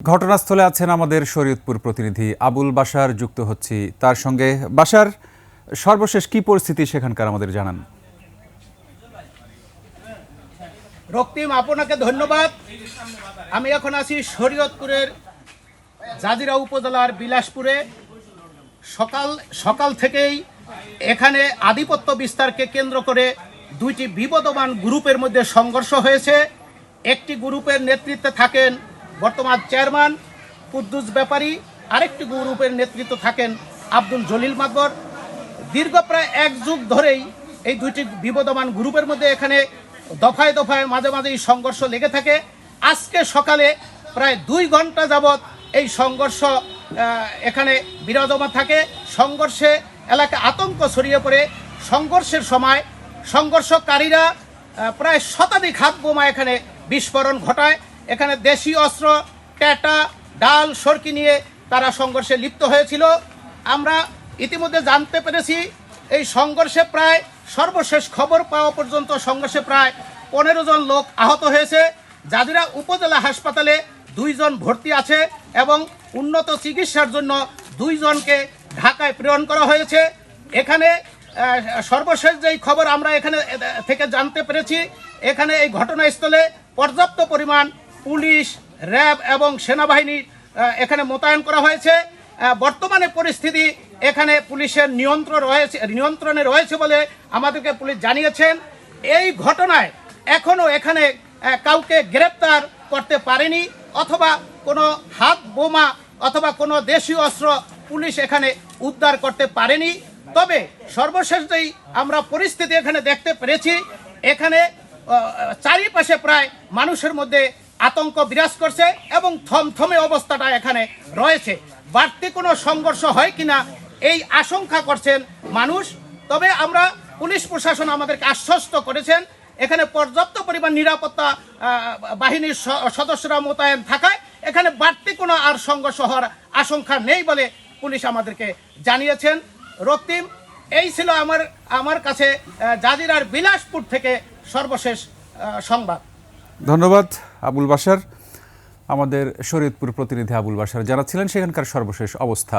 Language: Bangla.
ঘটনাস্থলে আছেন আমাদের শরীয়তপুর প্রতিনিধি আবুল বাশার, যুক্ত হচ্ছি তার সঙ্গে। বাসার সর্বশেষ কি পরিস্থিতি সেখানকার আমাদের জানান। রক্তিম, আপনাকে ধন্যবাদ। আমি এখন আছি শরীয়তপুরের জাজিরা উপজেলার বিলাসপুরে। সকাল সকাল থেকেই এখানে আধিপত্য বিস্তারকে কেন্দ্র করে দুইটি বিবদমান গ্রুপের মধ্যে সংঘর্ষ হয়েছে। একটি গ্রুপের নেতৃত্বে থাকেন বর্তমান চেয়ারম্যান, কুদ্দুস ব্যাপারী, আরেকটি গ্রুপের নেতৃত্ব থাকেন আব্দুল জলিল মাকবর। দীর্ঘ প্রায় এক যুগ ধরেই এই দুইটি বিবদমান গ্রুপের মধ্যে এখানে দফায় দফায় মাঝে মাঝেই সংঘর্ষ লেগে থাকে। আজকে সকালে প্রায় দুই ঘণ্টা যাবৎ এই সংঘর্ষ এখানে বিরাজমান থাকে। সংঘর্ষে এলাকা আতঙ্ক ছড়িয়ে পড়ে। সংঘর্ষের সময় সংঘর্ষকারীরা প্রায় শতাধিক হাত বোমা এখানে বিস্ফোরণ ঘটায়। এখানে দেশি অস্ত্র ট্যাটা ডাল, সরকি নিয়ে তারা সংঘর্ষে লিপ্ত হয়েছিল। আমরা ইতিমধ্যে জানতে পেরেছি, এই সংঘর্ষে প্রায় সর্বশেষ খবর পাওয়া পর্যন্ত সংঘর্ষে প্রায় পনেরো জন লোক আহত হয়েছে। জাজিরা উপজেলা হাসপাতালে দুইজন ভর্তি আছে এবং উন্নত চিকিৎসার জন্য দুইজনকে ঢাকায় প্রেরণ করা হয়েছে। এখানে সর্বশেষ যেই খবর আমরা এখানে থেকে জানতে পেরেছি, এখানে এই ঘটনাস্থলে পর্যাপ্ত পরিমাণ পুলিশ, র্যাব এবং সেনাবাহিনী এখানে মোতায়েন করা হয়েছে। বর্তমানে পরিস্থিতি এখানে পুলিশের নিয়ন্ত্রণ রয়েছে, নিয়ন্ত্রণে রয়েছে বলে আমাদেরকে পুলিশ জানিয়েছেন। এই ঘটনায় এখনও এখানে কাউকে গ্রেপ্তার করতে পারেনি অথবা কোনো হাত, বোমা অথবা কোনো দেশীয় অস্ত্র পুলিশ এখানে উদ্ধার করতে পারেনি। তবে সর্বশেষ যেই আমরা পরিস্থিতি এখানে দেখতে পেরেছি, এখানে চারিপাশে প্রায় মানুষের মধ্যে আতঙ্ক বিরাজ করছে এবং থমথমে অবস্থাটা এখানে রয়েছে। বাড়তি কোনো সংঘর্ষ হয় কিনা এই আশঙ্কা করছেন মানুষ। তবে আমরা পুলিশ প্রশাসন আমাদেরকে আশ্বস্ত করেছেন, এখানে পর্যাপ্ত পরিমাণ নিরাপত্তা বাহিনীর সদস্যরা মোতায়েন থাকায় এখানে বাড়তি কোনো আর সংঘর্ষ হওয়ার আশঙ্কা নেই বলে পুলিশ আমাদেরকে জানিয়েছেন। রক্তিম, এই ছিল আমার আমার কাছে জাজিরার বিলাসপুর থেকে সর্বশেষ সংবাদ। ধন্যবাদ। আবুল বাসার আমাদের শরীয়তপুর প্রতিনিধি আবুল বাসার যারা ছিলেন সেখানকার সর্বশেষ অবস্থা।